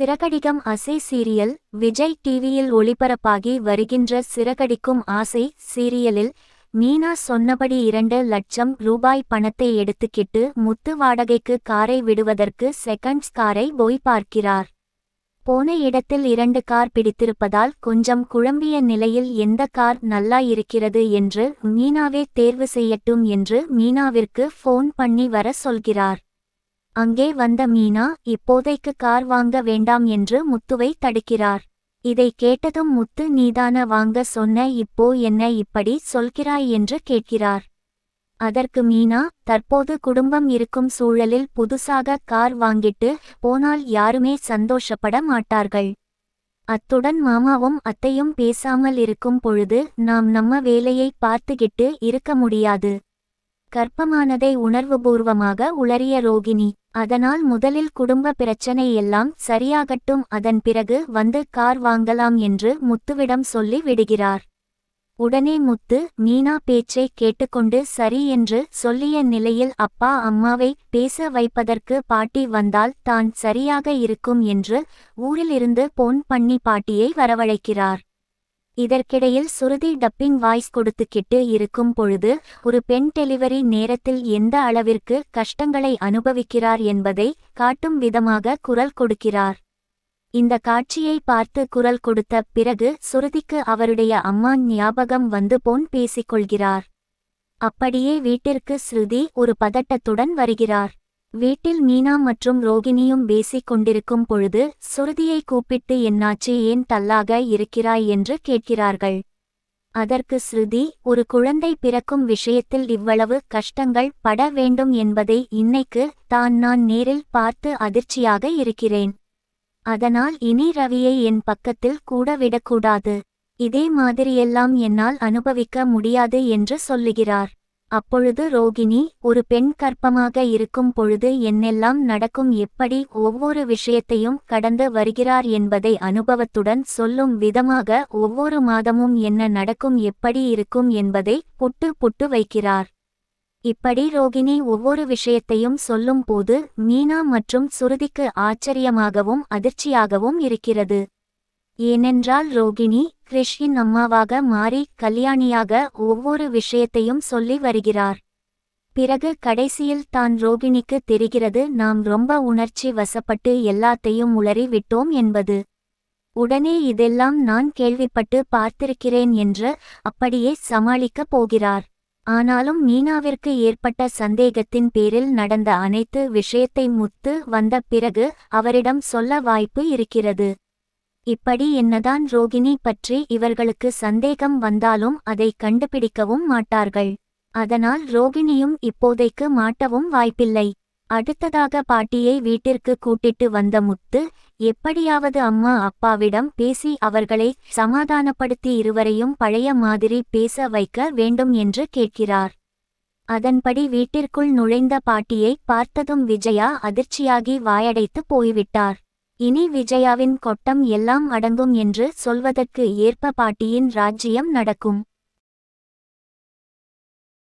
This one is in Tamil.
சிறகடிகம் அசை சீரியல் விஜய் டிவியில் ஒளிபரப்பாகி வருகின்ற சிறகடிக்கும் ஆசை சீரியலில் மீனா சொன்னபடி இரண்டு லட்சம் ரூபாய் பணத்தை எடுத்துக்கிட்டு முத்து வாடகைக்கு காரை விடுவதற்கு செகண்ட்ஸ் காரை போய் பார்க்கிறார். போன இடத்தில் இரண்டு கார் பிடித்திருப்பதால் கொஞ்சம் குழம்பிய நிலையில் எந்த கார் நல்லா இருக்கிறது என்று மீனாவே தேர்வு செய்யட்டும் என்று மீனாவிற்கு ஃபோன் பண்ணி வர சொல்கிறார். அங்கே வந்த மீனா இப்போதைக்கு கார் வாங்க வேண்டாம் என்று முத்துவை தடுக்கிறார். இதை கேட்டதும் முத்து நீதான வாங்க சொன்ன இப்போ என்ன இப்படி சொல்கிறாய் என்று கேட்கிறார். அதற்கு மீனா தற்போது குடும்பம் இருக்கும் சூழலில் புதுசாக கார் வாங்கிட்டு போனால் யாருமே சந்தோஷப்பட மாட்டார்கள். அத்துடன் மாமாவும் அத்தையும் பேசாமல் இருக்கும் பொழுது நாம் நம்ம வேலையை பார்த்துக்கிட்டு இருக்க முடியாது. கர்ப்பமானதை உணர்வுபூர்வமாக உளறிய ரோகிணி அதனால் முதலில் குடும்ப பிரச்சனை எல்லாம் சரியாகட்டும் அதன் பிறகு வந்து கார் வாங்கலாம் என்று முத்துவிடம் சொல்லி விடுகிறார். உடனே முத்து மீனா பேச்சை கேட்டுக்கொண்டு சரி என்று சொல்லிய நிலையில் அப்பா அம்மாவை பேச வைப்பதற்கு பாட்டி வந்தால் தான் சரியாக இருக்கும் என்று ஊரிலிருந்து போன் பண்ணி பாட்டியை வரவழைக்கிறார். இதற்கிடையில் சுருதி டப்பிங் வாய்ஸ் கொடுத்துக்கிட்டு இருக்கும் பொழுது ஒரு பெண் டெலிவரி நேரத்தில் எந்த அளவிற்கு கஷ்டங்களை அனுபவிக்கிறார் என்பதை காட்டும் விதமாக குரல் கொடுக்கிறார். இந்த காட்சியை பார்த்து குரல் கொடுத்த பிறகு சுருதிக்கு அவருடைய அம்மா ஞாபகம் வந்து போன் பேசிக்கொள்கிறார். அப்படியே வீட்டிற்கு ஸ்ருதி ஒரு பதட்டத்துடன் வருகிறார். வீட்டில் மீனா மற்றும் ரோகிணியும் பேசிக் கொண்டிருக்கும் பொழுது சுருதியை கூப்பிட்டு என்னாச்சு? ஏன் தள்ளாக இருக்கிறாய்? என்று கேட்கிறார்கள். அதற்கு ஸ்ருதி ஒரு குழந்தை பிறக்கும் விஷயத்தில் இவ்வளவு கஷ்டங்கள் பட வேண்டும் என்பதை இன்னைக்கு தான் நான் நேரில் பார்த்து அதிர்ச்சியாக இருக்கிறேன். அதனால் இனி ரவியை என் பக்கத்தில் கூட விடக்கூடாது. இதே மாதிரியெல்லாம் என்னால் அனுபவிக்க முடியாது என்று சொல்லுகிறார். அப்பொழுது ரோகிணி ஒரு பெண் கற்பமாக இருக்கும் பொழுது என்னெல்லாம் நடக்கும் எப்படி ஒவ்வொரு விஷயத்தையும் கடந்து வருகிறார் என்பதை அனுபவத்துடன் சொல்லும் விதமாக ஒவ்வொரு மாதமும் என்ன நடக்கும் எப்படி இருக்கும் என்பதை புட்டு புட்டு வைக்கிறார். இப்படி ரோகிணி ஒவ்வொரு விஷயத்தையும் சொல்லும் போது மீனா மற்றும் சுருதிக்கு ஆச்சரியமாகவும் அதிர்ச்சியாகவும் இருக்கிறது. ஏனென்றால் ரோகிணி கிருஷ்ணின் அம்மாவாக மாறி கல்யாணியாக ஒவ்வொரு விஷயத்தையும் சொல்லி வருகிறார். பிறகு கடைசியில் தான் ரோகிணிக்கு தெரிகிறது நாம் ரொம்ப உணர்ச்சி வசப்பட்டு எல்லாத்தையும் உளறி விட்டோம் என்பது. உடனே இதெல்லாம் நான் கேள்விப்பட்டு பார்த்திருக்கிறேன் என்று அப்படியே சமாளிக்கப் போகிறார். ஆனாலும் மீனாவிற்கு ஏற்பட்ட சந்தேகத்தின் பேரில் நடந்த அனைத்து விஷயத்தை முத்து வந்த பிறகு அவரிடம் சொல்ல வாய்ப்பு இருக்கிறது. இப்படி என்னதான் ரோகிணி பற்றி இவர்களுக்கு சந்தேகம் வந்தாலும் அதை கண்டுபிடிக்கவும் மாட்டார்கள். அதனால் ரோகிணியும் இப்போதைக்கு மாட்டவும் வாய்ப்பில்லை. அடுத்ததாக பாட்டியை வீட்டிற்கு கூட்டிட்டு வந்த முத்து எப்படியாவது அம்மா அப்பாவிடம் பேசி அவர்களை சமாதானப்படுத்தி இருவரையும் பழைய மாதிரி பேச வைக்க வேண்டும் என்று கேட்கிறார். அதன்படி வீட்டிற்குள் நுழைந்த பாட்டியை பார்த்ததும் விஜயா அதிர்ச்சியாகி வாயடைத்து போய்விட்டார். இனி விஜயாவின் கொட்டம் எல்லாம் அடங்கும் என்று சொல்வதற்கு ஏற்ப பாட்டியின் ராஜ்ஜியம் நடக்கும்.